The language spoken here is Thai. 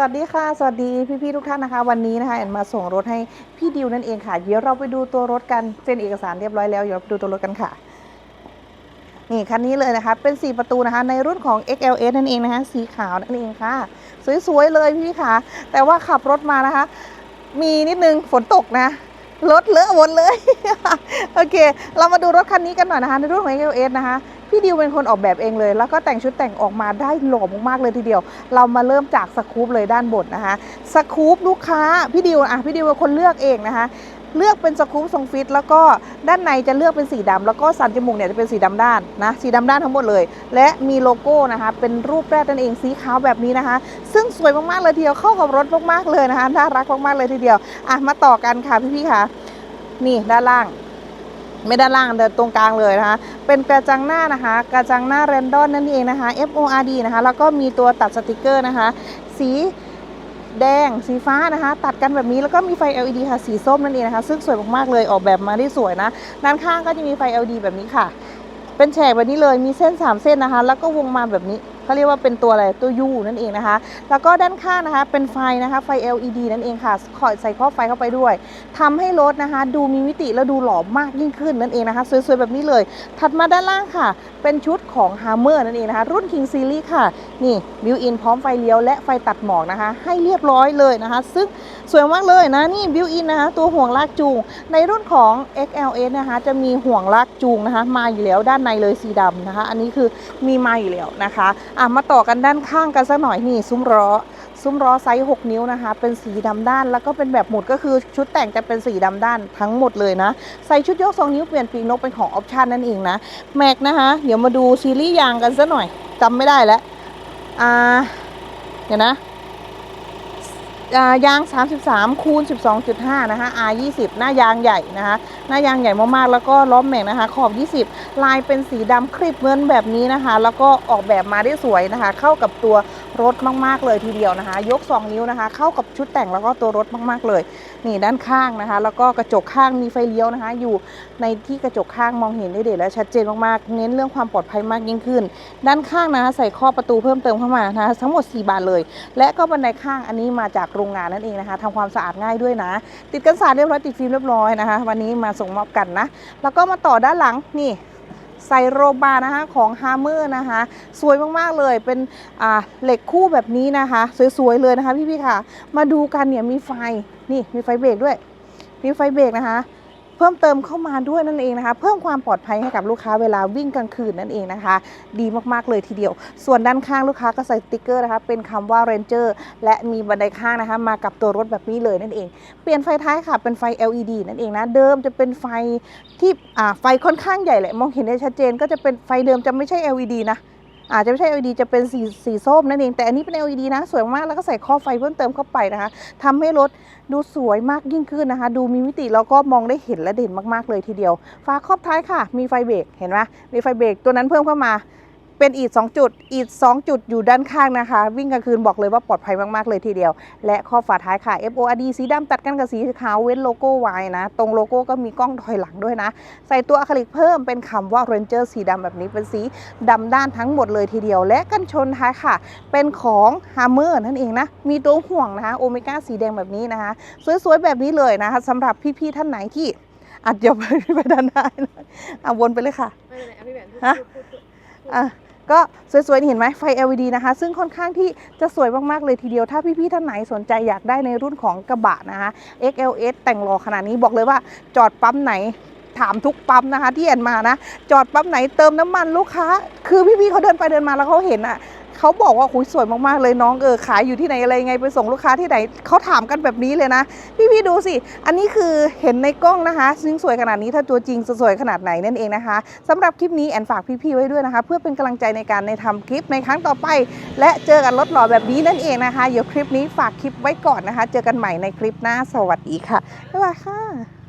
วัสดีค่ะ สวัสดีพี่ๆทุกท่านนะคะ วันนี้นะคะแอนมาส่งรถให้พี่ดิวนั่นเองค่ะ เดี๋ยวเราไปดูตัวรถกันเซ็นเอกสารเรียบร้อยแล้วเดี๋ยวเราไปดูตัวรถกันค่ะนี่คันนี้เลยนะคะ เป็น 4 ประตูนะคะ ในรุ่นของ XLS นั่นเองนะคะ สีขาวนั่นเองค่ะ สวยๆเลยพี่ค่ะ แต่ว่าขับรถมานะคะ มีนิดนึงฝนตกนะรถเลอะหมดเลย โอเค เรามาดูรถคันนี้กันหน่อยนะคะ ในรุ่นของ XLS นะคะ พี่ดิวเป็นคนออกแบบเองเลย แล้วก็แต่งชุดแต่งออกมาได้หล่อมากๆเลยทีเดียว เรามาเริ่มจากสคูปเลยด้านบนนะคะสคูปลูกค้าพี่ดิวอะพี่ดิวเป็นคนเลือกเองนะคะเลือกเป็นสคูปทรงฟิต แล้วก็ด้านในจะเลือกเป็นสีดำแล้วก็สันจมูกเนี่ยจะเป็นสีดำด้านนะสีดำด้านทั้งหมดเลย และมีโลโก้นะคะเป็นรูปแรกนั่นเองสีขาวแบบนี้นะคะ ซึ่งสวยมากๆเลยทีเดียวเข้ากับรถมากๆเลยนะคะน่ารักมากๆเลยทีเดียวอะมาต่อกันค่ะพี่ๆค่ะ นี่ด้านล่าง ไม่ด้านล่างเดินตรงกลางเลยนะคะ เป็นกระจังหน้านะคะ กระจังหน้าเรนดอนนั่นเองนะคะ FORD นะคะ แล้วก็มีตัวตัดสติกเกอร์นะคะ สีแดงสีฟ้านะคะ ตัดกันแบบนี้แล้วก็มีไฟ LED ค่ะสีส้มนั่นเองนะคะ ซึ่งสวยมากๆเลยออกแบบมาได้สวยนะ ด้านข้างก็จะมีไฟ LED แบบนี้ค่ะ เป็นแฉกแบบนี้เลยมีเส้น 3 เส้นนะคะ แล้วก็วงมาแบบนี้ เขาเรียกว่าเป็นตัวอะไรตัว U นั่นเองนะคะ แล้วก็ด้านข้างนะคะเป็นไฟนะคะไฟ LED นั่นเองค่ะคอยใส่ข้อไฟเข้าไปด้วยทำให้รถนะคะ ดูมีมิติและดูหล่อมากยิ่งขึ้นนั่นเองนะคะ สวยๆ แบบนี้เลย ถัดมาด้านล่างค่ะ เป็นชุดของ Hammer นั่นเองนะคะ รุ่น King Series ค่ะ นี่บิวอินพร้อมไฟเลี้ยวและไฟตัดหมอกนะคะ ให้เรียบร้อยเลยนะคะ ซึ่งสวยมากเลยนะนี่บิวอินนะคะ ตัวห่วงลากจูง ในรุ่นของ XLS นะคะ จะมีห่วงลากจูงนะคะ มาอยู่แล้วด้านในเลยสีดำนะคะ อันนี้คือมีมาอยู่แล้วนะคะอะมาต่อกันด้านข้างกันสักหน่อยนี่ซุ้มล้อซุ้มล้อไซส์ 6 นิ้วนะคะ เป็นสีดำด้าน แล้วก็เป็นแบบหมุดก็คือชุดแต่งจะเป็นสีดำด้านทั้งหมดเลยนะ ใส่ชุดยก 2 นิ้วเปลี่ยนปีกนกเป็นของออปชันนั่นเองนะ แม็กนะคะ เดี๋ยวมาดูซีรีส์ยางกันสักหน่อยจำไม่ได้แล้ว อ่า เดี๋ยวนะ ยาง 33 คูณ 12.5 นะคะ R 20หน้ายางใหญ่นะคะ หน้ายางใหญ่มากๆ แล้วก็ล้อมแม็กนะคะ ขอบ 20 ลายเป็นสีดำครีบเงินแบบนี้นะคะ แล้วก็ออกแบบมาได้สวยนะคะ เข้ากับตัว รถมากๆเลยทีเดียวนะคะ ยก 2 นิ้วนะคะ เข้ากับชุดแต่งแล้วก็ตัวรถมากๆเลย นี่ด้านข้างนะคะ แล้วก็กระจกข้างมีไฟเลี้ยวนะคะ อยู่ในที่กระจกข้างมองเห็นได้เด่นและชัดเจนมากๆ เน้นเรื่องความปลอดภัยมากยิ่งขึ้น ด้านข้างนะคะ ใส่ข้อประตูเพิ่มเติมเข้ามานะคะทั้งหมด 4 บานเลย และก็บันไดข้างอันนี้มาจากโรงงานนั่นเองนะคะทำความสะอาดง่ายด้วยนะ ติดกันสาดเรียบร้อยติดฟิล์มเรียบร้อยนะคะ วันนี้มาส่งมอบกันนะแล้วก็มาต่อด้านหลังนี่ ใส่โรบาร์นะคะของฮาร์เมอร์นะคะ สวยมากๆเลยเป็นเหล็กคู่แบบนี้นะคะ สวยๆเลยนะคะพี่ๆค่ะ มาดูกันเนี่ยมีไฟนี่มีไฟเบรกด้วย มีไฟเบรกนะคะ เพิ่มเติมเข้ามาด้วยนั่นเองนะคะ เพิ่มความปลอดภัยให้กับลูกค้าเวลาวิ่งกลางคืนนั่นเองนะคะ ดีมากๆเลยทีเดียว ส่วนด้านข้างลูกค้าก็ใส่สติกเกอร์นะคะ เป็นคำว่า Ranger และมีบันไดข้างนะคะ มากับตัวรถแบบนี้เลยนั่นเอง เปลี่ยนไฟท้ายค่ะ เป็นไฟ LED นั่นเองนะ เดิมจะเป็นไฟที่อ่าไฟค่อนข้างใหญ่แหละ มองเห็นได้ชัดเจน ก็จะเป็นไฟเดิมจะไม่ใช่ LED นะ อาจจะไม่ใช่ LED จะเป็นสีสีส้มนั่นเอง แต่อันนี้เป็น LED นะ สวยมากแล้วก็ใส่ข้อไฟเพิ่มเติมเข้าไปนะคะทำให้รถดูสวยมากยิ่งขึ้นนะคะ ดูมีมิติแล้วก็มองได้เห็นและเด่นมากๆเลยทีเดียว ฝาครอบท้ายค่ะ มีไฟเบรกเห็นไหมมีไฟเบรกตัวนั้นเพิ่มเข้ามา เป็นอีด2จุด อีด2จุดอยู่ด้านข้างนะคะ วิ่งกลางคืนบอกเลยว่าปลอดภัยมาก ๆ เลยทีเดียว และข้อฝาท้ายค่ะ FORD สีดำตัดกันกับสีขาวเว้นโลโก้ไว้นะ ตรงโลโก้ก็มีกล้องถอยหลังด้วยนะ ใส่ตัวอะคริลิกเพิ่มเป็นคำว่า Ranger สีดำแบบนี้เป็นสีดำด้านทั้งหมดเลยทีเดียว และกันชนท้ายค่ะ เป็นของ Hammer นั่นเองนะ มีตัวห่วงนะคะโอเมก้าสีแดงแบบนี้นะคะ สวยๆแบบนี้เลยนะคะสำหรับพี่ๆท่านไหนที่อาจจะไปไปด้านหน้านะอะวนไปเลยค่ะไม่เป็นไรอะพี่แหวนพูดฮะพูดพูดพูดอะ ก็สวยๆเห็นไหมไฟ LED นะคะ ซึ่งค่อนข้างที่จะสวยมากๆเลยทีเดียว ถ้าพี่ๆท่านไหนสนใจอยากได้ในรุ่นของกระบะนะคะ XLS แต่งหล่อขนาดนี้บอกเลยว่าจอดปั๊มไหนถามทุกปั๊มนะคะที่แอนมานะ จอดปั๊มไหนเติมน้ำมันลูกค้า คือพี่ๆเขาเดินไปเดินมาแล้วเขาเห็นอะ เขาบอกว่าคุยสวยมากๆเลยน้องเออขายอยู่ที่ไหนอะไรไงไปส่งลูกค้าที่ไหนเขาถามกันแบบนี้เลยนะ พี่ๆดูสิ อันนี้คือเห็นในกล้องนะคะซึ่งสวยขนาดนี้ถ้าตัวจริงจะสวยขนาดไหนนั่นเองนะคะสำหรับคลิปนี้แอนฝากพี่ๆไว้ด้วยนะคะ เพื่อเป็นกำลังใจในการในทำคลิปในครั้งต่อไป และเจอกันรถหล่อแบบนี้นั่นเองนะคะเดี๋ยวคลิปนี้ฝากคลิปไว้ก่อนนะคะ เจอกันใหม่ในคลิปหน้าสวัสดีค่ะบ๊ายบายค่ะ